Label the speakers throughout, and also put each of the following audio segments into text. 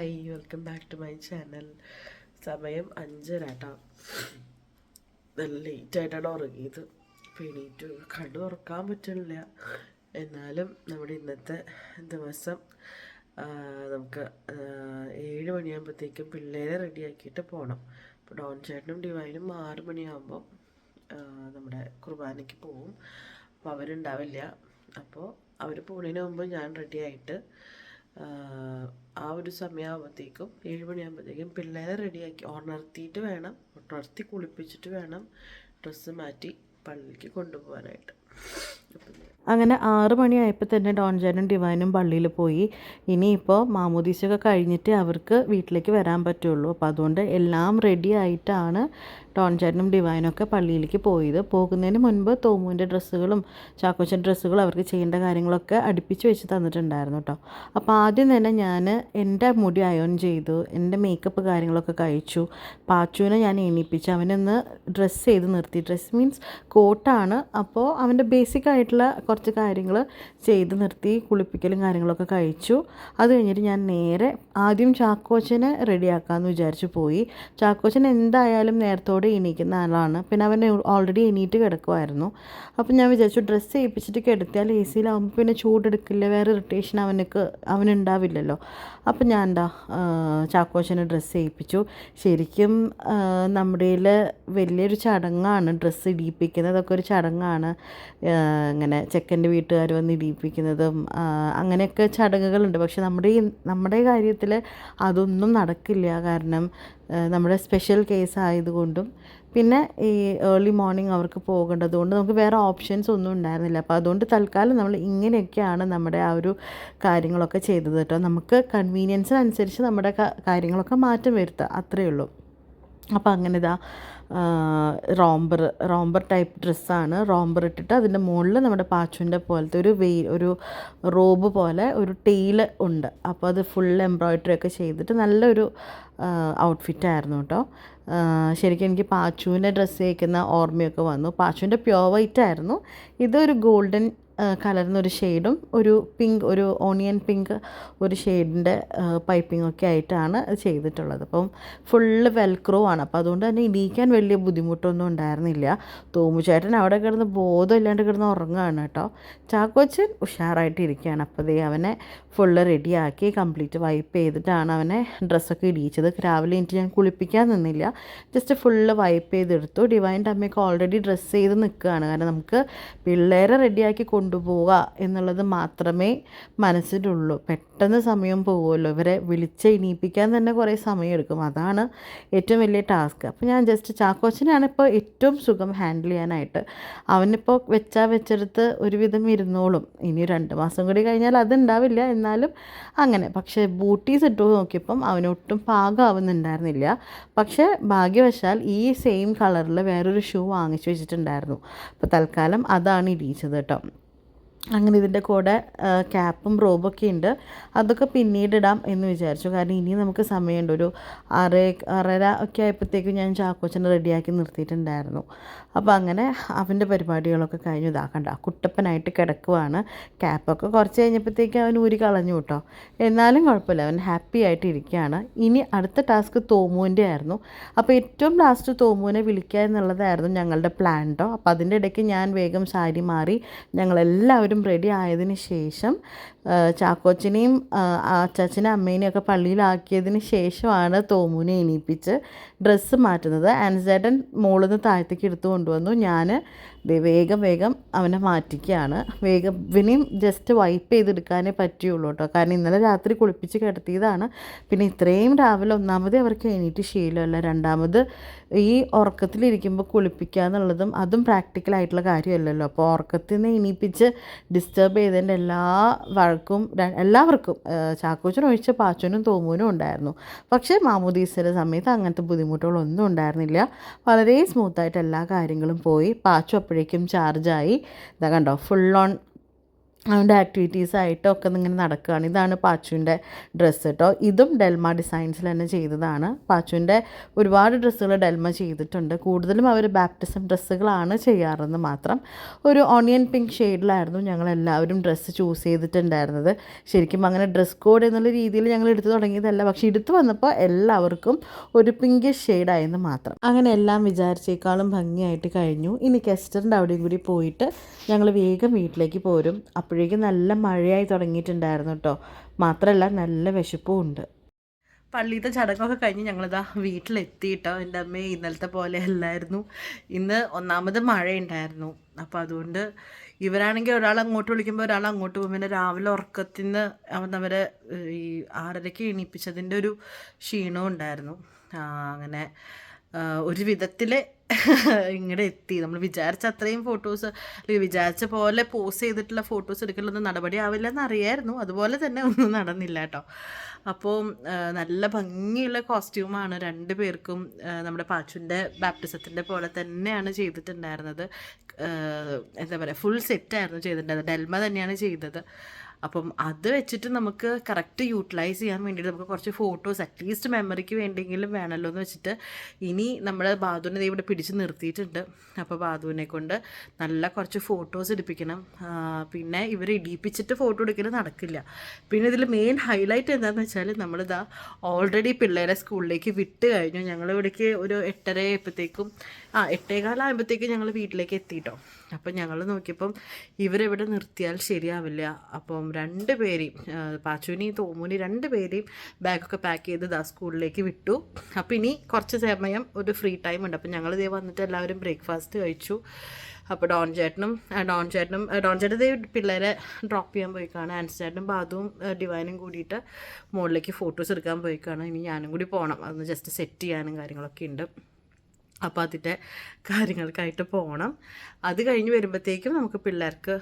Speaker 1: Hi welcome back to my channel സമയം അഞ്ചര കേട്ടോ നല്ല ലേറ്റായിട്ടാണ് ഉറങ്ങിയത്. അപ്പോൾ എണീറ്റ് കണ്ണു തുറക്കാൻ പറ്റുന്നില്ല. എന്നാലും നമ്മുടെ ഇന്നത്തെ ദിവസം നമുക്ക് ഏഴ് മണിയാകുമ്പോഴത്തേക്കും പിള്ളേരെ റെഡിയാക്കിയിട്ട് പോകണം അപ്പോൾ ഡോൺ ചേട്ടനും ഡിവൈനും ആറ് മണിയാകുമ്പോൾ നമ്മുടെ കുർബാനയ്ക്ക് പോവും. അപ്പോൾ അവരുണ്ടാവില്ല. അപ്പോൾ അവർ പോണതിന് മുമ്പ് ഞാൻ റെഡിയായിട്ട് ആ ഒരു സമയമാകുമ്പോഴത്തേക്കും ഏഴ് മണിയാകുമ്പോഴത്തേക്കും പിള്ളേരെ റെഡിയാക്കി ഉണർത്തിയിട്ട് വേണം ഉണർത്തി കുളിപ്പിച്ചിട്ട് വേണം ഡ്രസ്സ് മാറ്റി പള്ളിക്ക് കൊണ്ടുപോകാനായിട്ട്.
Speaker 2: അങ്ങനെ ആറ് മണിയായപ്പോൾ തന്നെ ഡോൺജാനും ഡിവൈനും പള്ളിയിൽ പോയി. ഇനിയിപ്പോൾ മാമോദീസൊക്കെ കഴിഞ്ഞിട്ട് അവർക്ക് വീട്ടിലേക്ക് വരാൻ പറ്റുള്ളൂ. അപ്പോൾ അതുകൊണ്ട് എല്ലാം റെഡി ആയിട്ടാണ് ഡോൺജാനും ഡിവൈനും ഒക്കെ പള്ളിയിലേക്ക് പോയത്. പോകുന്നതിന് മുൻപ് തോമുവിന്റെ ഡ്രസ്സുകളും ചാക്കോച്ചൻ ഡ്രസ്സുകളും അവർക്ക് ചെയ്യേണ്ട കാര്യങ്ങളൊക്കെ അടുപ്പിച്ച് വെച്ച് തന്നിട്ടുണ്ടായിരുന്നു കേട്ടോ. അപ്പോൾ ആദ്യം തന്നെ ഞാൻ എന്റെ മുടി അയോൺ ചെയ്തു എന്റെ മേക്കപ്പ് കാര്യങ്ങളൊക്കെ കഴിച്ചു. പാച്ചുവിനെ ഞാൻ എണീപ്പിച്ചു. അവനൊന്ന് ഡ്രസ്സ് ചെയ്ത് നിർത്തി. ഡ്രസ്സ് മീൻസ് കോട്ടാണ് അപ്പോൾ അവന്റെ ബേസിക് ആയിട്ടുള്ള കുറച്ച് കാര്യങ്ങൾ ചെയ്ത് നിർത്തി കുളിപ്പിക്കലും കാര്യങ്ങളൊക്കെ കഴിച്ചു. അത് കഴിഞ്ഞിട്ട് ഞാൻ നേരെ ആദ്യം ചാക്കോച്ചനെ റെഡിയാക്കാമെന്ന് വിചാരിച്ചു പോയി. ചാക്കോച്ചൻ എന്തായാലും നേരത്തോടെ എണീക്കുന്ന ആളാണ്. പിന്നെ അവൻ ഓൾറെഡി എണീറ്റ് കിടക്കുമായിരുന്നു അപ്പോൾ ഞാൻ വിചാരിച്ചു ഡ്രസ്സ് ചെയ്യിപ്പിച്ചിട്ട് കിടത്തിയാൽ എ സിയിലാവുമ്പോൾ പിന്നെ ചൂടെടുക്കില്ല വേറെ ഇറിറ്റേഷൻ അവനക്ക് അവനുണ്ടാവില്ലല്ലോ. അപ്പോൾ ഞാൻ എന്താ ചാക്കോച്ചനെ ഡ്രസ്സ് ചെയ്യിപ്പിച്ചു. ശരിക്കും നമ്മുടെ വലിയൊരു ചടങ്ങാണ് ഡ്രസ്സ് ഇടിയിപ്പിക്കുന്നത്. അതൊക്കെ ഒരു ചടങ്ങാണ്. ഇങ്ങനെ ചെക്കന്റെ വീട്ടുകാർ വന്ന് ഇടിയിപ്പിക്കുന്നതും അങ്ങനെയൊക്കെ ചടങ്ങുകളുണ്ട്. പക്ഷെ നമ്മുടെ നമ്മുടെ കാര്യത്തിൽ അതൊന്നും നടക്കില്ല. കാരണം നമ്മുടെ സ്പെഷ്യൽ കേസ് ആയതുകൊണ്ടും പിന്നെ ഈ ഏർലി മോർണിംഗ് അവർക്ക് പോകേണ്ടതുകൊണ്ട് നമുക്ക് വേറെ ഓപ്ഷൻസ് ഒന്നും ഉണ്ടായിരുന്നില്ല. അപ്പോൾ അതുകൊണ്ട് തൽക്കാലം നമ്മൾ ഇങ്ങനെയൊക്കെയാണ് നമ്മുടെ ആ ഒരു കാര്യങ്ങളൊക്കെ ചെയ്തത് കേട്ടോ. നമുക്ക് കൺവീനിയൻസിനനുസരിച്ച് നമ്മുടെ കാര്യങ്ങളൊക്കെ മാറ്റം വരുത്തുക. അത്രയേ ഉള്ളൂ. അപ്പോൾ അങ്ങനെ ഇതാ റോംബർ റോംബർ ടൈപ്പ് ഡ്രസ്സാണ്. റോംബർ ഇട്ടിട്ട് അതിന്റെ മുകളിൽ നമ്മുടെ പാച്ചുവിന്റെ പോലത്തെ ഒരു വെയിൽ ഒരു റോബ് പോലെ ഒരു ടെയിൽ ഉണ്ട്. അപ്പോൾ അത് ഫുൾ എംബ്രോയിഡറി ഒക്കെ ചെയ്തിട്ട് നല്ലൊരു ഔട്ട്ഫിറ്റ് ആയിരുന്നു കേട്ടോ ശരിക്കും എനിക്ക് പാച്ചുവിന്റെ ഡ്രസ്സ് തയ്ക്കുന്ന ഓർമ്മയൊക്കെ വന്നു. പാച്ചുവിന്റെ പ്യുവർ വൈറ്റ് ആയിരുന്നു. ഇതൊരു ഗോൾഡൻ കലർന്നൊരു ഷെയ്ഡും ഒരു പിങ്ക് ഒരു ഓണിയൻ പിങ്ക് ഒരു ഷെയ്ഡിന്റെ പൈപ്പിംഗ് ഒക്കെ ആയിട്ടാണ് ചെയ്തിട്ടുള്ളത്. അപ്പം ഫുള്ള് വെൽക്രോ ആണ്. അപ്പോൾ അതുകൊണ്ട് തന്നെ ഇടിയിക്കാൻ വലിയ ബുദ്ധിമുട്ടൊന്നും ഉണ്ടായിരുന്നില്ല. തോമുചേട്ടൻ അവിടെ കിടന്ന് ബോധമില്ലാണ്ട് കിടന്ന് ഉറങ്ങുകയാണ് കേട്ടോ. ചാക്കോച്ചൻ ഉഷാറായിട്ട് ഇരിക്കുകയാണ്. അപ്പോൾ ദേ അവനെ ഫുള്ള് റെഡിയാക്കി കംപ്ലീറ്റ് വൈപ്പ് ചെയ്തിട്ടാണ് അവനെ ഡ്രസ്സൊക്കെ ഇടിയിച്ചത്. രാവിലെ എനിക്ക് ഞാൻ കുളിപ്പിക്കാൻ നിന്നില്ല. ജസ്റ്റ് ഫുള്ള് വൈപ്പ് ചെയ്തെടുത്തു. ഡിവൈന്റെ അമ്മയൊക്കെ ഓൾറെഡി ഡ്രസ്സ് ചെയ്ത് നിൽക്കുകയാണ്. കാരണം നമുക്ക് പിള്ളേരെ റെഡിയാക്കി കൊണ്ടുപോവുക എന്നുള്ളത് മാത്രമേ മനസ്സിലുള്ളൂ. പെട്ടെന്ന് സമയം പോകുമല്ലോ. ഇവരെ വിളിച്ച് ഇനിയിപ്പിക്കാൻ തന്നെ കുറേ സമയം എടുക്കും അതാണ് ഏറ്റവും വലിയ ടാസ്ക്. അപ്പോൾ ഞാൻ ജസ്റ്റ് ചാക്കോച്ചനാണ് ഇപ്പോൾ ഏറ്റവും സുഖം ഹാൻഡിൽ ചെയ്യാനായിട്ട്. അവനിപ്പോൾ വെച്ചാൽ വെച്ചെടുത്ത് ഒരുവിധം ഇരുന്നോളും. ഇനി രണ്ട് മാസം കൂടി കഴിഞ്ഞാൽ അതുണ്ടാവില്ല എന്നാലും അങ്ങനെ. പക്ഷേ ബൂട്ടീസ് ഇട്ടു നോക്കിയപ്പം അവനൊട്ടും പാകമാവുന്നുണ്ടായിരുന്നില്ല. പക്ഷേ ഭാഗ്യവശാൽ ഈ സെയിം കളറിൽ വേറൊരു ഷൂ വാങ്ങിച്ചു വെച്ചിട്ടുണ്ടായിരുന്നു. അപ്പോൾ തൽക്കാലം അതാണ് ഇടിയിച്ചത് കേട്ടോ. അങ്ങനെ ഇതിന്റെ കൂടെ ക്യാപ്പും റോബൊക്കെ ഉണ്ട്. അതൊക്കെ പിന്നീട് ഇടാം എന്ന് വിചാരിച്ചു. കാരണം ഇനി നമുക്ക് സമയമുണ്ട്. ഒരു ആറ് ആറര ഒക്കെ ആയപ്പോഴത്തേക്കും ഞാൻ ചാക്കോച്ചനെ റെഡിയാക്കി നിർത്തിയിട്ടുണ്ടായിരുന്നു. അപ്പോൾ അങ്ങനെ അവന്റെ പരിപാടികളൊക്കെ കഴിഞ്ഞു. ഇതാക്കണ്ട കുട്ടപ്പനായിട്ട് കിടക്കുവാണ്. ക്യാപ്പൊക്കെ കുറച്ച് കഴിഞ്ഞപ്പോഴത്തേക്കും അവൻ ഊരി കളഞ്ഞു കേട്ടോ. എന്നാലും കുഴപ്പമില്ല അവൻ ഹാപ്പി ആയിട്ട് ഇരിക്കുകയാണ്. ഇനി അടുത്ത ടാസ്ക് തോമുവിന്റെ ആയിരുന്നു. അപ്പോൾ ഏറ്റവും ലാസ്റ്റ് തോമുവിനെ വിളിക്കുക എന്നുള്ളതായിരുന്നു ഞങ്ങളുടെ പ്ലാൻ കേട്ടോ അപ്പോൾ അതിന്റെ ഇടയ്ക്ക് ഞാൻ വേഗം സാരി മാറി ഞങ്ങളെല്ലാവരും റെഡി ആയതിന് ശേഷം ചാക്കോച്ചിനെയും അച്ചാച്ചനെയും അമ്മേനെയും ഒക്കെ പള്ളിയിലാക്കിയതിന് ശേഷമാണ് തോമുവിനെ എണീപ്പിച്ച് ഡ്രസ്സ് മാറ്റുന്നത്. ആൻസേട്ടൻ മുകളിൽ നിന്ന് താഴത്തേക്ക് എടുത്തു കൊണ്ടുവന്നു. ഞാൻ വേഗം വേഗം അവനെ മാറ്റിക്കുകയാണ് വേഗം ഇവനെയും ജസ്റ്റ് വൈപ്പ് ചെയ്തെടുക്കാനേ പറ്റുള്ളൂ കേട്ടോ. കാരണം ഇന്നലെ രാത്രി കുളിപ്പിച്ച് കിടത്തിയതാണ്. പിന്നെ ഇത്രയും രാവിലെ ഒന്നാമത് അവർക്ക് എണീറ്റ് ശീലമല്ല. രണ്ടാമത് ഈ ഉറക്കത്തിലിരിക്കുമ്പോൾ കുളിപ്പിക്കുക എന്നുള്ളതും അതും പ്രാക്ടിക്കൽ ആയിട്ടുള്ള കാര്യമല്ലല്ലോ. അപ്പോൾ ഉറക്കത്തിൽ നിന്ന് എണീപ്പിച്ച് ഡിസ്റ്റർബ് ചെയ്തതിന്റെ എല്ലാ വഴക്കും എല്ലാവർക്കും ഒഴിച്ച് പാച്ചനും തോമൂനും ഉണ്ടായിരുന്നു. പക്ഷേ മാമുദീസിന്റെ സമയത്ത് അങ്ങനത്തെ ബുദ്ധിമുട്ടുകളൊന്നും ഉണ്ടായിരുന്നില്ല. വളരെ സ്മൂത്തായിട്ട് എല്ലാ കാര്യങ്ങളും പോയി. പാച്ചു അപ്പോഴേക്കും ചാർജായി ഇതാ കണ്ടോ ഫുൾ ഓൺ അവന്റെ ആക്ടിവിറ്റീസ് ആയിട്ടൊക്കെ ഇങ്ങനെ നടക്കുകയാണ്. ഇതാണ് പാച്ചുവിന്റെ ഡ്രസ്സ് കേട്ടോ ഇതും ഡെൽമ ഡിസൈൻസിൽ തന്നെ ചെയ്തതാണ്. പാച്ചുവിന്റെ ഒരുപാട് ഡ്രസ്സുകൾ ഡെൽമ ചെയ്തിട്ടുണ്ട്. കൂടുതലും അവർ ബാപ്റ്റിസം ഡ്രസ്സുകളാണ് ചെയ്യാറെന്ന് മാത്രം. ഒരു ഓണിയൻ പിങ്ക് ഷെയ്ഡിലായിരുന്നു ഞങ്ങൾ എല്ലാവരും ഡ്രസ്സ് ചൂസ് ചെയ്തിട്ടുണ്ടായിരുന്നത്. ശരിക്കും അങ്ങനെ ഡ്രസ് കോഡ് എന്നുള്ള രീതിയിൽ ഞങ്ങൾ എടുത്തു തുടങ്ങിയതല്ല. പക്ഷേ എടുത്തു വന്നപ്പോൾ എല്ലാവർക്കും ഒരു പിങ്കിഷ് ഷെയ്ഡായെന്ന് മാത്രം. അങ്ങനെ എല്ലാം വിചാരിച്ചേക്കാളും ഭംഗിയായിട്ട് കഴിഞ്ഞു. ഇനി കെസ്റ്ററിന്റെ അവിടെയും കൂടി പോയിട്ട് ഞങ്ങൾ വേഗം വീട്ടിലേക്ക് പോരും. അപ്പോഴേക്കും നല്ല മഴയായി തുടങ്ങിയിട്ടുണ്ടായിരുന്നു കേട്ടോ മാത്രമല്ല നല്ല വിശപ്പും ഉണ്ട്. പള്ളിയിലത്തെ ചടങ്ങൊക്കെ കഴിഞ്ഞ് ഞങ്ങളിതാ വീട്ടിലെത്തിയിട്ടോ. എന്റെ അമ്മയെ ഇന്നലത്തെ പോലെ അല്ലായിരുന്നു. ഇന്ന് ഒന്നാമത് മഴയുണ്ടായിരുന്നു. അപ്പോൾ അതുകൊണ്ട് ഇവരാണെങ്കിൽ ഒരാൾ അങ്ങോട്ട് വിളിക്കുമ്പോൾ ഒരാൾ അങ്ങോട്ട് പോകും. പിന്നെ രാവിലെ ഉറക്കത്തിൽ നിന്ന് അവരെ ഈ ആറരയ്ക്ക് എണീപ്പിച്ചതിന്റെ ഒരു ക്ഷീണവും ഉണ്ടായിരുന്നു. അങ്ങനെ ഒരു വിധത്തിൽ ഇങ്ങടെ എത്തി. നമ്മൾ വിചാരിച്ച അത്രയും ഫോട്ടോസ് അല്ലെങ്കിൽ വിചാരിച്ച പോലെ പോസ് ചെയ്തിട്ടുള്ള ഫോട്ടോസ് എടുക്കലൊന്നും നടപടി ആവില്ല എന്ന് അറിയായിരുന്നു അതുപോലെ തന്നെ ഒന്നും നടന്നില്ല കേട്ടോ. അപ്പോൾ നല്ല ഭംഗിയുള്ള കോസ്റ്റ്യൂമാണ് രണ്ട് പേർക്കും നമ്മുടെ പാച്ചുന്റെ ബാപ്റ്റിസത്തിന്റെ പോലെ തന്നെയാണ് ചെയ്തിട്ടുണ്ടായിരുന്നത്. എന്താ പറയുക ഫുൾ സെറ്റായിരുന്നു ചെയ്തിട്ടുണ്ടായിരുന്നത്. ഡെൽമ തന്നെയാണ് ചെയ്തത്. അപ്പം അത് വെച്ചിട്ട് നമുക്ക് കറക്റ്റ് യൂട്ടിലൈസ് ചെയ്യാൻ വേണ്ടിയിട്ട് നമുക്ക് കുറച്ച് ഫോട്ടോസ് അറ്റ്ലീസ്റ്റ് മെമ്മറിക്ക് വേണ്ടിയെങ്കിലും വേണമല്ലോ എന്ന് വെച്ചിട്ട് ഇനി നമ്മൾ ബാധുവിനെ ഇവിടെ പിടിച്ച് നിർത്തിയിട്ടുണ്ട്. അപ്പോൾ ബാധുവിനെ കൊണ്ട് നല്ല കുറച്ച് ഫോട്ടോസ് എടുപ്പിക്കണം. പിന്നെ ഇവർ ഇടിയിപ്പിച്ചിട്ട് ഫോട്ടോ എടുക്കൽ നടക്കില്ല. പിന്നെ ഇതിൽ മെയിൻ ഹൈലൈറ്റ് എന്താണെന്ന് വെച്ചാൽ നമ്മളിതാ ഓൾറെഡി പിള്ളേരെ സ്കൂളിലേക്ക് വിട്ട് കഴിഞ്ഞു. ഞങ്ങൾ ഇവിടേക്ക് ഒരു എട്ടര ആയപ്പോഴത്തേക്കും ആ എട്ടേകാലാകുമ്പോഴത്തേക്ക് ഞങ്ങൾ വീട്ടിലേക്ക് എത്തിയിട്ടോ അപ്പം ഞങ്ങൾ നോക്കിയപ്പം ഇവരെവിടെ നിർത്തിയാൽ ശരിയാവില്ല. അപ്പം രണ്ട് പേരെയും പാച്ചുവിനെയും തോമുനി രണ്ട് പേരെയും ബാഗൊക്കെ പാക്ക് ചെയ്ത് ദാ സ്കൂളിലേക്ക് വിട്ടു. അപ്പം ഇനി കുറച്ച് സമയം ഒരു ഫ്രീ ടൈം ഉണ്ട്. അപ്പം ഞങ്ങൾ ഇതേ വന്നിട്ട് എല്ലാവരും ബ്രേക്ക്ഫാസ്റ്റ് കഴിച്ചു. അപ്പോൾ ഡോൺ ചേട്ടനും ഡോൺ ചേട്ടനും ഡോൺ ചേട്ടൻ പിള്ളേരെ ഡ്രോപ്പ് ചെയ്യാൻ പോയിക്കാണ്. ആൻസ് ചേട്ടനും ബാധുവും ഡിവൈനും കൂടിയിട്ട് മുകളിലേക്ക് ഫോട്ടോസ് എടുക്കാൻ പോയിക്കാണ്. ഇനി ഞാനും കൂടി പോകണം അതൊന്ന് ജസ്റ്റ് സെറ്റ് ചെയ്യാനും കാര്യങ്ങളൊക്കെ ഉണ്ട്. അപ്പോൾ അതിന്റെ കാര്യങ്ങൾക്കായിട്ട് പോകണം അത് കഴിഞ്ഞ് വരുമ്പോഴത്തേക്കും നമുക്ക് പിള്ളേർക്ക്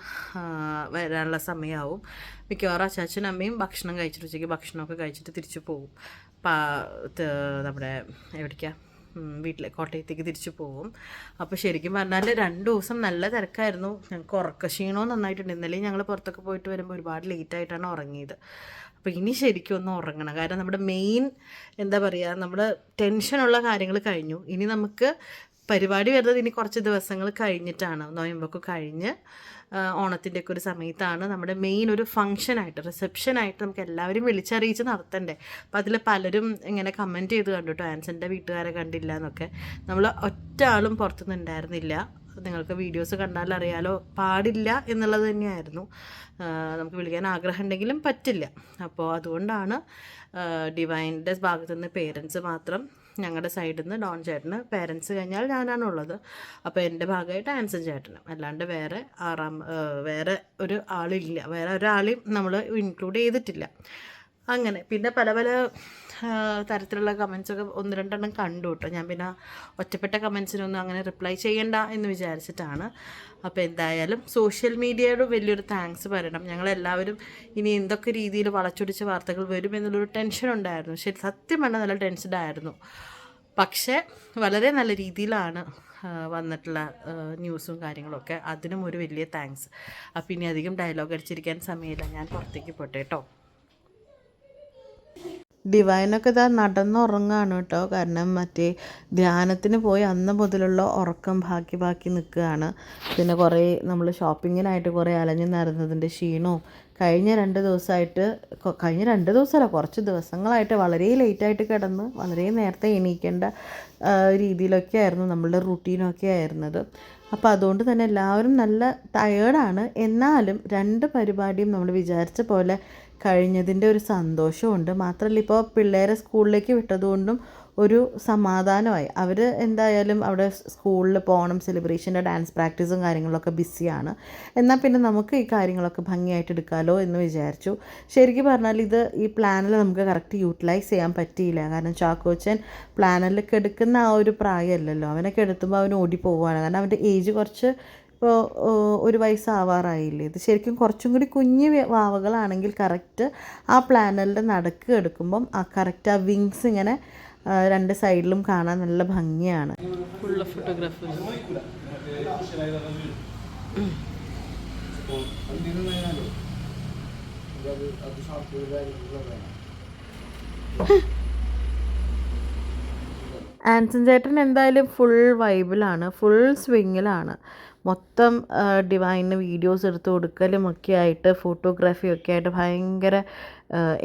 Speaker 2: വരാനുള്ള സമയമാവും മിക്കവാറും അച്ചാച്ചനും അമ്മയും ഭക്ഷണം കഴിച്ചിട്ട് ഉച്ചയ്ക്ക് ഭക്ഷണമൊക്കെ കഴിച്ചിട്ട് തിരിച്ചു പോകും നമ്മുടെ എവിടേക്കാ? വീട്ടിൽ കോട്ടയത്തേക്ക് തിരിച്ചു പോകും അപ്പോൾ ശരിക്കും പറഞ്ഞാൽ രണ്ട് ദിവസം നല്ല തിരക്കായിരുന്നു. ഞങ്ങൾക്ക് ഉറക്കക്ഷീണവും നന്നായിട്ടുണ്ട്. ഇന്നലെയും ഞങ്ങൾ പുറത്തൊക്കെ പോയിട്ട് വരുമ്പോൾ ഒരുപാട് ലേറ്റായിട്ടാണ് ഉറങ്ങിയത്. അപ്പോൾ ഇനി ശരിക്കും ഒന്ന് ഉറങ്ങണം. കാരണം നമ്മുടെ മെയിൻ എന്താ പറയുക നമ്മുടെ ടെൻഷനുള്ള കാര്യങ്ങൾ കഴിഞ്ഞു. ഇനി നമുക്ക് പരിപാടി വരുന്നത് ഇനി കുറച്ച് ദിവസങ്ങൾ കഴിഞ്ഞിട്ടാണ്. നോയമ്പൊക്കെ കഴിഞ്ഞ് ഓണത്തിന്റെ ഒക്കെ ഒരു സമയത്താണ് നമ്മുടെ മെയിൻ ഒരു ഫംഗ്ഷനായിട്ട് റിസപ്ഷനായിട്ട് നമുക്ക് എല്ലാവരും വിളിച്ചറിയിച്ച് നടത്തണ്ടേ. അപ്പോൾ അതിൽ പലരും ഇങ്ങനെ കമന്റ് ചെയ്ത് കണ്ടു കേട്ടോ ആൻസന്റെ വീട്ടുകാരെ കണ്ടില്ല എന്നൊക്കെ. നമ്മൾ ഒറ്റ ആളും പുറത്തുനിന്ന് ഉണ്ടായിരുന്നില്ല നിങ്ങൾക്ക് വീഡിയോസ് കണ്ടാൽ അറിയാലോ പാടില്ല എന്നുള്ളത് തന്നെയായിരുന്നു. നമുക്ക് വിളിക്കാൻ ആഗ്രഹം ഉണ്ടെങ്കിലും പറ്റില്ല. അപ്പോൾ അതുകൊണ്ടാണ് ഡിവൈന്റെ ഭാഗത്തു നിന്ന് പേരൻസ് മാത്രം ഞങ്ങളുടെ സൈഡിൽ നിന്ന് ഡോൺ ചേട്ടന് പേരൻസ് കഴിഞ്ഞാൽ ഞാനാണ് ഉള്ളത് അപ്പോൾ എന്റെ ഭാഗമായിട്ട് ആൻസൺ ചേട്ടനും. അല്ലാണ്ട് വേറെ ആറാം വേറെ ഒരു ആളില്ല. വേറെ ഒരാളെയും നമ്മൾ ഇൻക്ലൂഡ് ചെയ്തിട്ടില്ല. അങ്ങനെ പിന്നെ പല പല തരത്തിലുള്ള കമൻസൊക്കെ ഒന്ന് രണ്ടെണ്ണം കണ്ടു കേട്ടോ ഞാൻ പിന്നെ ഒറ്റപ്പെട്ട കമൻസിനൊന്നും അങ്ങനെ റിപ്ലൈ ചെയ്യണ്ട എന്ന് വിചാരിച്ചിട്ടാണ്. അപ്പോൾ എന്തായാലും സോഷ്യൽ മീഡിയയോട് വലിയൊരു താങ്ക്സ് പറയണം. ഞങ്ങളെല്ലാവരും ഇനി എന്തൊക്കെ രീതിയിൽ വളച്ചൊടിച്ച വാർത്തകൾ വരും എന്നുള്ളൊരു ടെൻഷൻ ഉണ്ടായിരുന്നു. ശരി സത്യം പറഞ്ഞാൽ നല്ല ടെൻസ്ഡ് ആയിരുന്നു. പക്ഷേ വളരെ നല്ല രീതിയിലാണ് വന്നിട്ടുള്ള ന്യൂസും കാര്യങ്ങളൊക്കെ. അതിനും ഒരു വലിയ താങ്ക്സ് അപ്പം ഇനി അധികം ഡയലോഗ് അടിച്ചിരിക്കാൻ സമയമില്ല. ഞാൻ പുറത്തേക്ക് പോട്ടെ കേട്ടോ ഡിവൈനൊക്കെ ഇതാ നടന്നുറങ്ങാണ് കേട്ടോ. കാരണം മറ്റേ ധ്യാനത്തിന് പോയി അന്ന് മുതലുള്ള ഉറക്കം ബാക്കി ബാക്കി നിൽക്കുകയാണ്. പിന്നെ കുറേ നമ്മൾ ഷോപ്പിങ്ങിനായിട്ട് കുറേ അലഞ്ഞു നടന്നതിന്റെ ക്ഷീണവും കഴിഞ്ഞ രണ്ട് ദിവസമായിട്ട് കഴിഞ്ഞ രണ്ട് ദിവസമല്ല കുറച്ച് ദിവസങ്ങളായിട്ട് വളരെ ലേറ്റായിട്ട് കിടന്ന് വളരെ നേരത്തെ എണീക്കേണ്ട രീതിയിലൊക്കെ ആയിരുന്നു നമ്മളുടെ റുട്ടീനൊക്കെ ആയിരുന്നത്. അപ്പോൾ അതുകൊണ്ട് തന്നെ എല്ലാവരും നല്ല ടയേർഡാണ് എന്നാലും രണ്ട് പരിപാടിയും നമ്മൾ വിചാരിച്ച പോലെ കഴിഞ്ഞതിന്റെ ഒരു സന്തോഷമുണ്ട്. മാത്രമല്ല ഇപ്പോൾ പിള്ളേരെ സ്കൂളിലേക്ക് വിട്ടതുകൊണ്ടും ഒരു സമാധാനമായി. അവർ എന്തായാലും അവിടെ സ്കൂളിൽ പോകണം സെലിബ്രേഷന്റെ ഡാൻസ് പ്രാക്ടീസും കാര്യങ്ങളൊക്കെ ബിസിയാണ്. എന്നാൽ പിന്നെ നമുക്ക് ഈ കാര്യങ്ങളൊക്കെ ഭംഗിയായിട്ട് എടുക്കാമല്ലോ എന്ന് വിചാരിച്ചു. ശരിക്കും പറഞ്ഞാൽ ഇത് ഈ പ്ലാനിൽ നമുക്ക് കറക്റ്റ് യൂട്ടിലൈസ് ചെയ്യാൻ പറ്റിയില്ല. കാരണം ചാക്കോച്ചൻ പ്ലാനിലൊക്കെ എടുക്കുന്ന ആ ഒരു പ്രായമല്ലല്ലോ. അവനൊക്കെ എടുത്തുമ്പോൾ അവൻ ഓടി പോവുകയാണ് കാരണം അവന്റെ ഏജ് കുറച്ച് ഇപ്പോൾ ഒരു വയസ്സാവാറായില്ലേ? ഇത് ശരിക്കും കുറച്ചും കൂടി കുഞ്ഞ് വാവകളാണെങ്കിൽ കറക്റ്റ് ആ പ്ലാനലിന്റെ നടക്ക് എടുക്കുമ്പം ആ കറക്റ്റ് ആ വിങ്സ് ഇങ്ങനെ രണ്ട് സൈഡിലും കാണാൻ നല്ല ഭംഗിയാണ്.
Speaker 1: Full
Speaker 3: photography.
Speaker 2: ആൻസൺ ചേട്ടൻ എന്തായാലും ഫുൾ വൈബിലാണ് ഫുൾ സ്വിങ്ങിലാണ്. മൊത്തം ഡിവൈന് വീഡിയോസ് എടുത്ത് കൊടുക്കലും ഒക്കെ ആയിട്ട് ഫോട്ടോഗ്രാഫി ഒക്കെ ആയിട്ട് ഭയങ്കര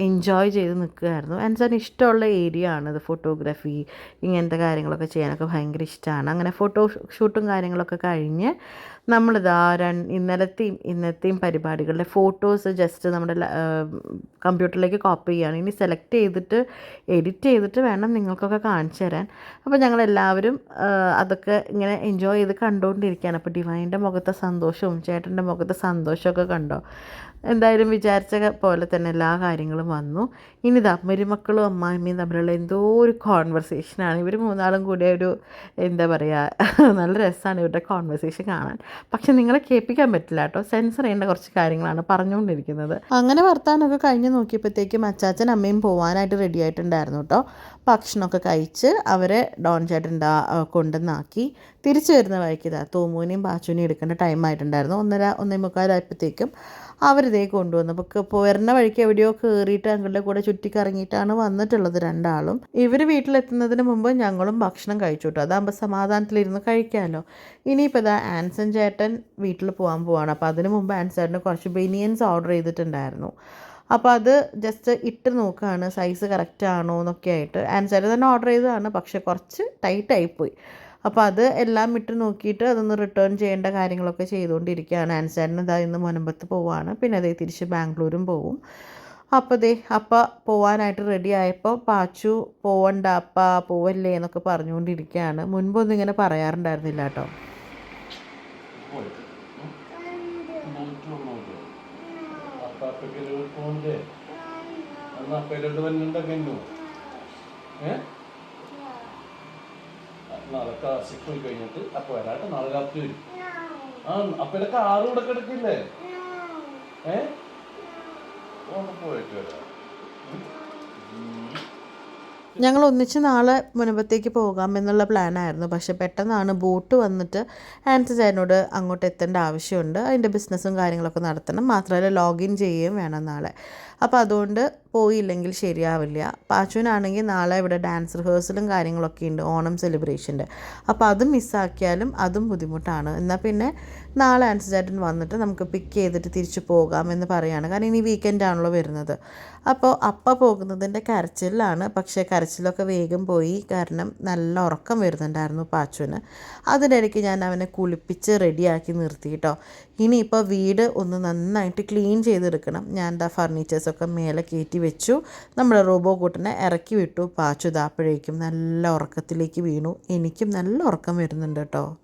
Speaker 2: എൻജോയ് ചെയ്ത് നിൽക്കുകയായിരുന്നു ആൻസൺ ഇഷ്ടമുള്ള ഏരിയ ആണ് ഇത് ഫോട്ടോഗ്രാഫി ഇങ്ങനത്തെ കാര്യങ്ങളൊക്കെ ചെയ്യാനൊക്കെ ഭയങ്കര ഇഷ്ടമാണ് അങ്ങനെ ഫോട്ടോ ഷൂട്ടും കാര്യങ്ങളൊക്കെ കഴിഞ്ഞ് നമ്മളിതാ രൺ ഇന്നലത്തെയും ഇന്നത്തെയും പരിപാടികളുടെ ഫോട്ടോസ് ജസ്റ്റ് നമ്മുടെ കമ്പ്യൂട്ടറിലേക്ക് കോപ്പി ചെയ്യുകയാണ്. ഇനി സെലക്ട് ചെയ്തിട്ട് എഡിറ്റ് ചെയ്തിട്ട് വേണം നിങ്ങൾക്കൊക്കെ കാണിച്ചു തരാൻ. അപ്പോൾ ഞങ്ങളെല്ലാവരും അതൊക്കെ ഇങ്ങനെ എൻജോയ് ചെയ്ത് കണ്ടുകൊണ്ടിരിക്കുകയാണ്. അപ്പോൾ ഡിവൈന്റെ മുഖത്തെ സന്തോഷവും ചേട്ടന്റെ മുഖത്തെ സന്തോഷമൊക്കെ കണ്ടോ? എന്തായാലും വിചാരിച്ച പോലെ തന്നെ എല്ലാ കാര്യങ്ങളും വന്നു. ഇനി ഇതാ മരുമക്കളും അമ്മായിമ്മയും തമ്മിലുള്ള എന്തോ ഒരു കോൺവെർസേഷനാണ് ഇവർ മൂന്നാളും കൂടി ഒരു എന്താ പറയുക നല്ല രസമാണ് ഇവരുടെ കോൺവെർസേഷൻ കാണാൻ. പക്ഷെ നിങ്ങളെ കേൾപ്പിക്കാൻ പറ്റില്ല കേട്ടോ. സെൻസർ ചെയ്യേണ്ട കുറച്ച് കാര്യങ്ങളാണ് പറഞ്ഞുകൊണ്ടിരിക്കുന്നത്. അങ്ങനെ വർത്താനൊക്കെ കഴിഞ്ഞ് നോക്കിയപ്പോഴത്തേക്കും അച്ചാച്ചൻ അമ്മയും പോകാനായിട്ട് റെഡി ആയിട്ടുണ്ടായിരുന്നു കേട്ടോ. ഭക്ഷണമൊക്കെ കഴിച്ച് അവരെ ഡോൺ ചേട്ടൻ കൊണ്ടുവന്നാക്കി. തിരിച്ചു വരുന്ന വഴിക്ക് ഇതാ തോമൂനെയും ബാച്ചുവിനെയും എടുക്കേണ്ട ടൈം ആയിട്ടുണ്ടായിരുന്നു. ഒന്നര ഒന്നേ മുക്കാലായപ്പോഴത്തേക്കും അവരിതേ കൊണ്ടുവന്നു. അപ്പോൾ വരുന്ന വഴിക്ക് എവിടെയോ കയറിയിട്ട് ഞങ്ങളുടെ കൂടെ ചുറ്റിക്കറങ്ങിയിട്ടാണ് വന്നിട്ടുള്ളത് രണ്ടാളും. ഇവർ വീട്ടിലെത്തുന്നതിന് മുമ്പ് ഞങ്ങളും ഭക്ഷണം കഴിച്ചു കേട്ടോ അതാകുമ്പോൾ സമാധാനത്തിലിരുന്ന് കഴിക്കാമല്ലോ ഇനിയിപ്പോൾ ഇതാ ആൻസൺ ചേട്ടൻ വീട്ടിൽ പോകാൻ പോവാണ്. അപ്പോൾ അതിന് മുമ്പ് ആൻസൺ ചേട്ടന് കുറച്ച് ബനിയൻസ് ഓർഡർ ചെയ്തിട്ടുണ്ടായിരുന്നു. അപ്പോൾ അത് ജസ്റ്റ് ഇട്ട് നോക്കുകയാണ് സൈസ് കറക്റ്റ് ആണോ എന്നൊക്കെ ആയിട്ട്. ആൻസർ തന്നെ ഓർഡർ ചെയ്തതാണ്. പക്ഷേ കുറച്ച് ടൈറ്റ് ആയിപ്പോയി അപ്പോൾ അത് എല്ലാം ഇട്ട് നോക്കിയിട്ട് അതൊന്ന് റിട്ടേൺ ചെയ്യേണ്ട കാര്യങ്ങളൊക്കെ ചെയ്തുകൊണ്ടിരിക്കുകയാണ്. ആൻസറിന് ഇതാ ഇന്ന് മുനമ്പത്ത് പോവുകയാണ് പിന്നെ അതേ തിരിച്ച് ബാംഗ്ലൂരും പോവും. അപ്പോൾ ദേ അപ്പ പോവാനായിട്ട് റെഡി ആയപ്പോൾ പാച്ചു പോവണ്ട അപ്പ പോവല്ലേ എന്നൊക്കെ പറഞ്ഞുകൊണ്ടിരിക്കുകയാണ്. മുൻപൊന്നും ഇങ്ങനെ പറയാറുണ്ടായിരുന്നില്ല കേട്ടോ.
Speaker 3: വന്നിട്ടൊക്കെ ഏ നാളെ സിക്സ് മണി കഴിഞ്ഞിട്ട് അപ്പൊ വരാട്ട് നാളെ രാത്രി വരും. ആ അപ്പയുടെ ആറ് കൂടെ കിടക്കില്ലേ? ഏ? പോയിട്ട് വരാം.
Speaker 2: ഞങ്ങൾ ഒന്നിച്ച് നാളെ മുനമ്പത്തേക്ക് പോകാം എന്നുള്ള പ്ലാനായിരുന്നു. പക്ഷെ പെട്ടെന്നാണ് ബോട്ട് വന്നിട്ട് ആൻസർ ചേട്ടനോട് അങ്ങോട്ട് എത്തേണ്ട ആവശ്യമുണ്ട്. അതിന്റെ ബിസിനസ്സും കാര്യങ്ങളൊക്കെ നടത്തണം. മാത്രമല്ല ലോഗിൻ ചെയ്യുകയും വേണം നാളെ. അപ്പോൾ അതുകൊണ്ട് പോയില്ലെങ്കിൽ ശരിയാവില്ല. പാച്ചുവിനാണെങ്കിൽ നാളെ ഇവിടെ ഡാൻസ് റിഹേഴ്സലും കാര്യങ്ങളൊക്കെ ഉണ്ട്. ഓണം സെലിബ്രേഷന്റെ. അപ്പോൾ അതും മിസ്സാക്കിയാലും അതും ബുദ്ധിമുട്ടാണ്. എന്നാൽ പിന്നെ നാളെ ആൻസർ ചേട്ടൻ വന്നിട്ട് നമുക്ക് പിക്ക് ചെയ്തിട്ട് തിരിച്ചു പോകാം എന്ന് പറയുകയാണ് കാരണം ഇനി വീക്കെൻഡ് ആണല്ലോ വരുന്നത്. അപ്പോൾ അപ്പ പോകുന്നതിന്റെ കരച്ചിലാണ്. പക്ഷേ കരച്ചിലൊക്കെ വേഗം പോയി. കാരണം നല്ല ഉറക്കം വരുന്നുണ്ടായിരുന്നു പാച്ചുവിന്. അതിനിടയ്ക്ക് ഞാൻ അവനെ കുളിപ്പിച്ച് റെഡിയാക്കി നിർത്തി കേട്ടോ ഇനിയിപ്പോൾ വീട് ഒന്ന് നന്നായിട്ട് ക്ലീൻ ചെയ്തെടുക്കണം. ഞാൻ എന്താ ഫർണിച്ചേഴ്സൊക്കെ മേലെ കയറ്റി വെച്ചു. നമ്മുടെ റോബോ കൂട്ടിനെ ഇറക്കി വിട്ടു. പാച്ചു ഇതാപ്പോഴേക്കും നല്ല ഉറക്കത്തിലേക്ക് വീണു. എനിക്കും നല്ല ഉറക്കം വരുന്നുണ്ട് കേട്ടോ